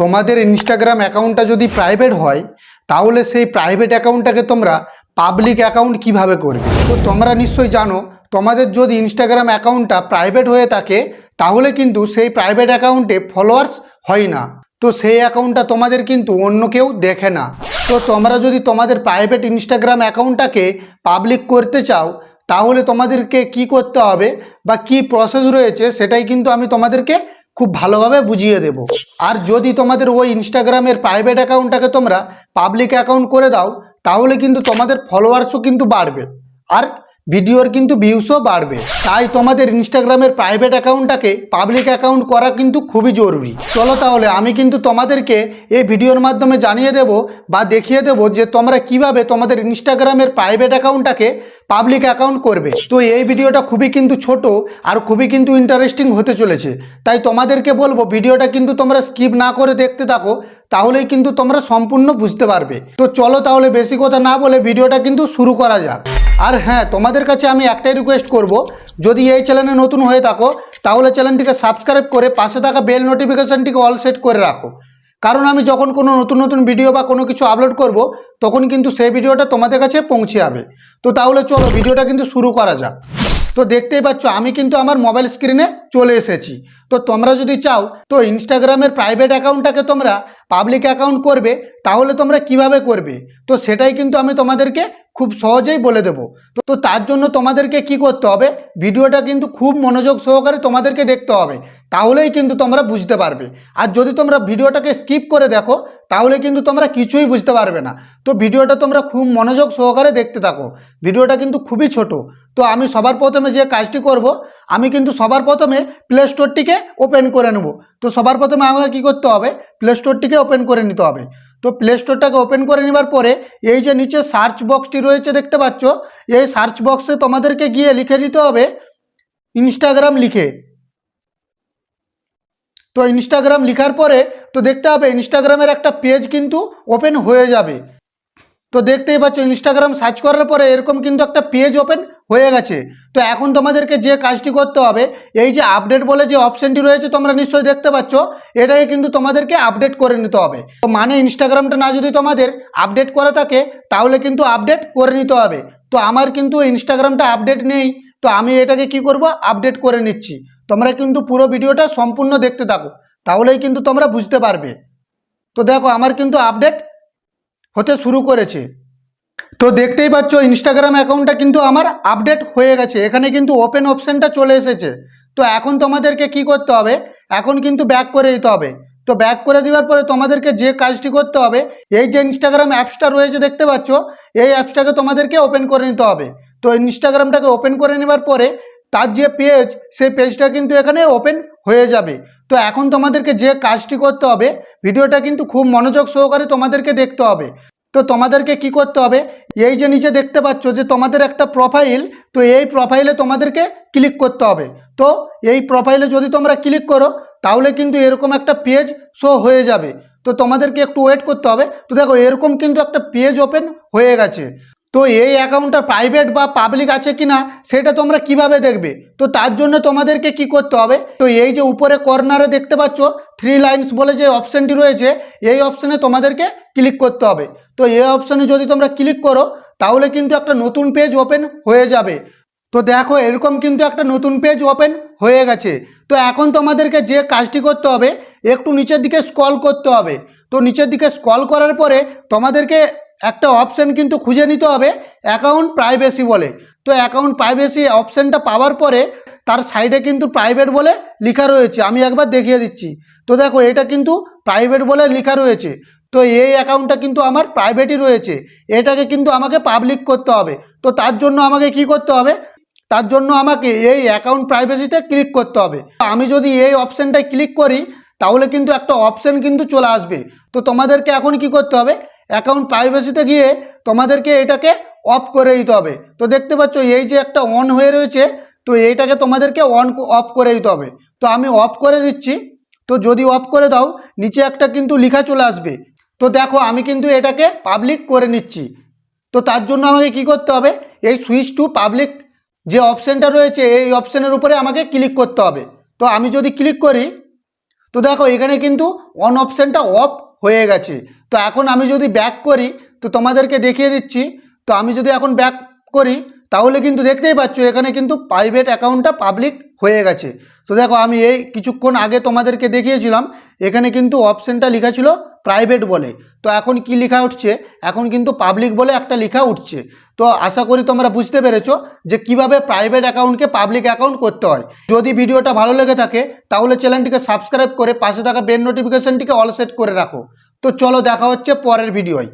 তোমাদের ইনস্টাগ্রাম অ্যাকাউন্টটা যদি প্রাইভেট হয়, তাহলে সেই প্রাইভেট অ্যাকাউন্টটাকে তোমরা পাবলিক অ্যাকাউন্ট কীভাবে করবে? তো তোমরা নিশ্চয়ই জানো, তোমাদের যদি ইনস্টাগ্রাম অ্যাকাউন্টটা প্রাইভেট হয়ে থাকে, তাহলে কিন্তু সেই প্রাইভেট অ্যাকাউন্টে ফলোয়ার্স হয় না। তো সেই অ্যাকাউন্টটা তোমাদের কিন্তু অন্য কেউ দেখে না। তো তোমরা যদি তোমাদের প্রাইভেট ইনস্টাগ্রাম অ্যাকাউন্টটাকে পাবলিক করতে চাও, তাহলে তোমাদেরকে কি করতে হবে বা কি প্রসেস রয়েছে, সেটাই কিন্তু আমি তোমাদেরকে খুব ভালোভাবে বুঝিয়ে দেব। আর যদি তোমাদের ওই ইনস্টাগ্রামের প্রাইভেট অ্যাকাউন্টটাকে তোমরা পাবলিক অ্যাকাউন্ট করে দাও, তাহলে কিন্তু তোমাদের ফলোয়ার্সও কিন্তু বাড়বে। আর ভিডিওর কিন্তু ভিউসও বাড়বে। তাই তোমাদের ইনস্টাগ্রামের প্রাইভেট অ্যাকাউন্টটাকে পাবলিক অ্যাকাউন্ট করা কিন্তু খুবই জরুরি। চলো তাহলে আমি কিন্তু তোমাদেরকে এই ভিডিওর মাধ্যমে জানিয়ে দেব বা দেখিয়ে দেব যে তোমরা কীভাবে তোমাদের ইনস্টাগ্রামের প্রাইভেট অ্যাকাউন্টটাকে পাবলিক অ্যাকাউন্ট করবে। তো এই ভিডিওটা খুবই কিন্তু ছোট আর খুবই কিন্তু ইন্টারেস্টিং হতে চলেছে। তাই তোমাদেরকে বলব, ভিডিওটা কিন্তু তোমরা স্কিপ না করে দেখতে থাকো, তাহলেই কিন্তু তোমরা সম্পূর্ণ বুঝতে পারবে। তো চলো তাহলে বেশি কথা না বলে ভিডিওটা কিন্তু শুরু করা যাক। আর হ্যাঁ তোমাদের কাছে আমি একটাই রিকোয়েস্ট করব, যদি এই চ্যানেলে নতুন হয়ে থাকো, তাহলে চ্যানেলটিকে সাবস্ক্রাইব করে পাশে থাকা বেল নোটিফিকেশানটিকে অল সেট করে রাখো। কারণ আমি যখন কোনো নতুন নতুন ভিডিও বা কোনো কিছু আপলোড করব, তখন কিন্তু সেই ভিডিওটা তোমাদের কাছে পৌঁছে যাবে। তো তাহলে চলো ভিডিওটা কিন্তু শুরু করা যাক। তো দেখতেই পাচ্ছ, আমি কিন্তু আমার মোবাইল স্ক্রিনে চলে এসেছি। তো তোমরা যদি চাও, তো ইনস্টাগ্রামের প্রাইভেট অ্যাকাউন্টটাকে তোমরা পাবলিক অ্যাকাউন্ট করবে, তাহলে তোমরা কীভাবে করবে? তো সেটাই কিন্তু আমি তোমাদেরকে খুব সহজেই বলে দেবো। তো তার জন্য তোমাদেরকে কি করতে হবে? ভিডিওটা কিন্তু খুব মনোযোগ সহকারে তোমাদেরকে দেখতে হবে। তাহলেই কিন্তু তোমরা বুঝতে পারবে। আর যদি তোমরা ভিডিওটাকে স্কিপ করে দেখো, তাহলে কিন্তু তোমরা কিছুই বুঝতে পারবে না। তো ভিডিওটা তোমরা খুব মনোযোগ সহকারে দেখতে থাকো। ভিডিওটা কিন্তু খুবই ছোট। তো আমি সবার প্রথমে যে কাজটি করব আমি কিন্তু সবার প্রথমে প্লে স্টোরটিকে ওপেন করে নেব। তো সবার প্রথমে আমাকে কী করতে হবে? প্লে স্টোরটিকে ওপেন করে নিতে হবে। তো প্লে স্টোরটাকে ওপেন করে নেবার পরে এই যে নিচে সার্চ বক্সটি রয়েছে দেখতে পাচ্ছ, এই সার্চ বক্সে তোমাদেরকে গিয়ে লিখে দিতে হবে ইনস্টাগ্রাম লিখে। তো ইনস্টাগ্রাম লিখার পরে তো দেখতে হবে ইনস্টাগ্রামের একটা পেজ কিন্তু ওপেন হয়ে যাবে। তো দেখতেই পাচ্ছ ইনস্টাগ্রাম সার্চ করার পরে এরকম কিন্তু একটা পেজ ওপেন হয়ে গেছে। তো এখন তোমাদেরকে যে কাজটি করতে হবে, এই যে আপডেট বলে যে অপশানটি রয়েছে তোমরা নিশ্চয়ই দেখতে পাচ্ছ এটাকে কিন্তু তোমাদেরকে আপডেট করে নিতে হবে। তো মানে ইনস্টাগ্রামটা না যদি তোমাদের আপডেট করা থাকে, তাহলে কিন্তু আপডেট করে নিতে হবে। তো আমার কিন্তু ইনস্টাগ্রামটা আপডেট নেই, তো আমি এটাকে কি করব? আপডেট করে নিচ্ছি। তোমরা কিন্তু পুরো ভিডিওটা সম্পূর্ণ দেখতে থাকো, তাহলেই কিন্তু তোমরা বুঝতে পারবে। তো দেখো, আমার কিন্তু আপডেট হতে শুরু করেছে। তো দেখতেই পাচ্ছ ইনস্টাগ্রাম অ্যাকাউন্টটা কিন্তু আমার আপডেট হয়ে গেছে। এখানে কিন্তু ওপেন অপশানটা চলে এসেছে। তো এখন তোমাদেরকে কি করতে হবে? এখন কিন্তু ব্যাক করে দিতে হবে। তো ব্যাক করে দেওয়ার পরে তোমাদেরকে যে কাজটি করতে হবে, এই যে ইনস্টাগ্রাম অ্যাপসটা রয়েছে দেখতে পাচ্ছ, এই অ্যাপসটাকে তোমাদেরকে ওপেন করে নিতে হবে। তো ইনস্টাগ্রামটাকে ওপেন করে নেবার পরে তার যে পেজ সেই পেজটা কিন্তু এখানে ওপেন হয়ে যাবে। তো এখন তোমাদেরকে যে কাজটি করতে হবে, ভিডিওটা কিন্তু খুব মনোযোগ সহকারে তোমাদেরকে দেখতে হবে। তো তোমাদেরকে কি করতে হবে? এই যে নিচে দেখতে পাচ্ছ যে তোমাদের একটা প্রোফাইল তো এই প্রোফাইলে তোমাদেরকে ক্লিক করতে হবে। তো এই প্রোফাইলে যদি তোমরা ক্লিক করো, তাহলে কিন্তু এরকম একটা পেজ শো হয়ে যাবে। তো তোমাদেরকে একটু ওয়েট করতে হবে। তো দেখো, এরকম কিন্তু একটা পেজ ওপেন হয়ে গেছে। তো এই অ্যাকাউন্টটা প্রাইভেট বা পাবলিক আছে কি না সেটা তোমরা কীভাবে দেখবে? তো তার জন্য তোমাদেরকে কি করতে হবে? তো এই যে উপরে কর্নারে দেখতে পাচ্ছ থ্রি লাইন্স বলে যে অপশানটি রয়েছে, এই অপশানে তোমাদেরকে ক্লিক করতে হবে। তো এই অপশানে যদি তোমরা ক্লিক করো, তাহলে কিন্তু একটা নতুন পেজ ওপেন হয়ে যাবে। তো দেখো, এরকম কিন্তু একটা নতুন পেজ ওপেন হয়ে গেছে। তো এখন তোমাদেরকে যে কাজটি করতে হবে, একটু নিচের দিকে স্কল করতে হবে। তো নিচের দিকে স্কল করার পরে তোমাদেরকে একটা অপশান কিন্তু খুঁজে নিতে হবে অ্যাকাউন্ট প্রাইভেসি বলে। তো অ্যাকাউন্ট প্রাইভেসি অপশানটা পাওয়ার পরে তার সাইডে কিন্তু প্রাইভেট বলে লেখা রয়েছে। আমি একবার দেখিয়ে দিচ্ছি। তো দেখো, এটা কিন্তু প্রাইভেট বলে লেখা রয়েছে। তো এই অ্যাকাউন্টটা কিন্তু আমার প্রাইভেটই রয়েছে। এটাকে কিন্তু আমাকে পাবলিক করতে হবে। তো তার জন্য আমাকে কি করতে হবে? তার জন্য আমাকে এই অ্যাকাউন্ট প্রাইভেসিতে ক্লিক করতে হবে। আমি যদি এই অপশানটায় ক্লিক করি, তাহলে কিন্তু একটা অপশান কিন্তু চলে আসবে। তো তোমাদেরকে এখন কি করতে হবে? অ্যাকাউন্ট প্রাইভেসিতে গিয়ে তোমাদেরকে এটাকে অফ করে দিতে হবে। তো দেখতে পাচ্ছ, এই যে একটা অন হয়ে রয়েছে তো এইটাকে তোমাদেরকে অন অফ করে দিতে হবে। তো আমি অফ করে দিচ্ছি। তো যদি অফ করে দাও, নিচে একটা কিন্তু লেখা চলে আসবে। তো দেখো, আমি কিন্তু এটাকে পাবলিক করে নিচ্ছি। তো তার জন্য আমাকে কি করতে হবে? এই সুইচ টু পাবলিক যে অপশানটা রয়েছে, এই অপশানের উপরে আমাকে ক্লিক করতে হবে। তো আমি যদি ক্লিক করি, তো দেখো, এখানে কিন্তু অন অপশানটা অফ হয়ে গেছে। তো এখন আমি যদি ব্যাক করি, তো তোমাদেরকে দেখিয়ে দিচ্ছি। তো আমি যদি এখন ব্যাক করি তাহলে কিন্তু দেখতেই পাচ্ছ, এখানে কিন্তু প্রাইভেট অ্যাকাউন্টটা পাবলিক হয়ে গেছে। তো দেখো, আমি এই কিছুক্ষণ আগে তোমাদেরকে দেখিয়েছিলাম, এখানে কিন্তু অপশানটা লেখা ছিল প্রাইভেট বলে। তো এখন কি লেখা উঠছে? এখন কিন্তু পাবলিক বলে একটা লেখা উঠছে। তো আশা করি তোমরা বুঝতে পেরেছ যে কীভাবে প্রাইভেট অ্যাকাউন্টকে পাবলিক অ্যাকাউন্ট করতে হয়। যদি ভিডিওটা ভালো লেগে থাকে, তাহলে চ্যানেলটিকে সাবস্ক্রাইব করে পাশে থাকা বেল নোটিফিকেশনটিকে অল সেট করে রাখো। তো চলো দেখা হচ্ছে পরের ভিডিওয়।